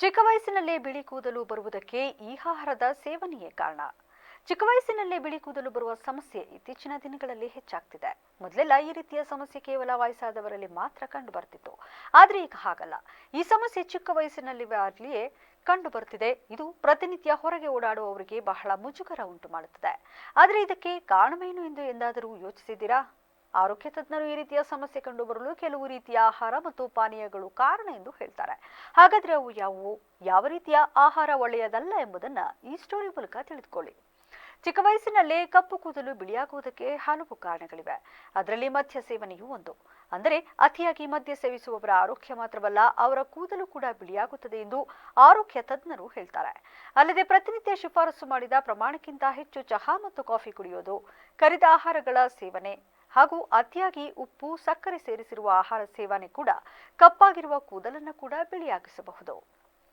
ಚಿಕ್ಕ ವಯಸ್ಸಿನಲ್ಲೇ ಬಿಳಿ ಕೂದಲು ಬರುವುದಕ್ಕೆ ಈ ಆಹಾರದ ಸೇವನೆಯೇ ಕಾರಣ. ಚಿಕ್ಕ ವಯಸ್ಸಿನಲ್ಲೇ ಬಿಳಿ ಕೂದಲು ಬರುವ ಸಮಸ್ಯೆ ಇತ್ತೀಚಿನ ದಿನಗಳಲ್ಲಿ ಹೆಚ್ಚಾಗ್ತಿದೆ. ಮೊದಲೆಲ್ಲ ಈ ರೀತಿಯ ಸಮಸ್ಯೆ ಕೇವಲ ವಯಸ್ಸಾದವರಲ್ಲಿ ಮಾತ್ರ ಕಂಡು ಬರ್ತಿತ್ತು ಆದ್ರೆ ಈಗ ಹಾಗಲ್ಲ. ಈ ಸಮಸ್ಯೆ ಚಿಕ್ಕ ವಯಸ್ಸಿನಲ್ಲಿಯೇ ಕಂಡು ಬರ್ತಿದೆ ಇದು ಪ್ರತಿನಿತ್ಯ ಹೊರಗೆ ಓಡಾಡುವವರಿಗೆ ಬಹಳ ಮುಜುಗರ ಉಂಟು ಮಾಡುತ್ತದೆ. ಆದರೆ ಇದಕ್ಕೆ ಕಾರಣವೇನು ಎಂದು ಎಂದಾದರೂ ಯೋಚಿಸಿದ್ದೀರಾ? ಆರೋಗ್ಯ ತಜ್ಞರು ಈ ರೀತಿಯ ಸಮಸ್ಯೆ ಕಂಡುಬರಲು ಕೆಲವು ರೀತಿಯ ಆಹಾರ ಮತ್ತು ಪಾನೀಯಗಳು ಕಾರಣ ಎಂದು ಹೇಳ್ತಾರೆ. ಹಾಗಾದ್ರೆ ಅವು ಯಾವುವು? ಯಾವ ರೀತಿಯ ಆಹಾರ ಒಳ್ಳೆಯದಲ್ಲ ಎಂಬುದನ್ನ ಈ ಸ್ಟೋರಿ ಮೂಲಕ ತಿಳಿದುಕೊಳ್ಳಿ. ಚಿಕ್ಕ ವಯಸ್ಸಿನಲ್ಲೇ ಕಪ್ಪು ಕೂದಲು ಬಿಳಿಯಾಗುವುದಕ್ಕೆ ಹಲವು ಕಾರಣಗಳಿವೆ. ಅದರಲ್ಲಿ ಮದ್ಯ ಸೇವನೆಯೂ ಒಂದು. ಅಂದರೆ ಅತಿಯಾಗಿ ಮದ್ಯ ಸೇವಿಸುವವರ ಆರೋಗ್ಯ ಮಾತ್ರವಲ್ಲ, ಅವರ ಕೂದಲು ಕೂಡ ಬಿಳಿಯಾಗುತ್ತದೆ ಎಂದು ಆರೋಗ್ಯ ತಜ್ಞರು ಹೇಳ್ತಾರೆ. ಅಲ್ಲದೆ ಪ್ರತಿನಿತ್ಯ ಶಿಫಾರಸು ಮಾಡಿದ ಪ್ರಮಾಣಕ್ಕಿಂತ ಹೆಚ್ಚು ಚಹಾ ಮತ್ತು ಕಾಫಿ ಕುಡಿಯೋದು, ಕರಿದ ಆಹಾರಗಳ ಸೇವನೆ ಹಾಗೂ ಅತಿಯಾಗಿ ಉಪ್ಪು ಸಕ್ಕರೆ ಸೇರಿಸಿರುವ ಆಹಾರ ಸೇವನೆ ಕೂಡ ಕಪ್ಪಾಗಿರುವ ಕೂದಲನ್ನು ಕೂಡ ಬಿಳಿಯಾಗಿಸಬಹುದು.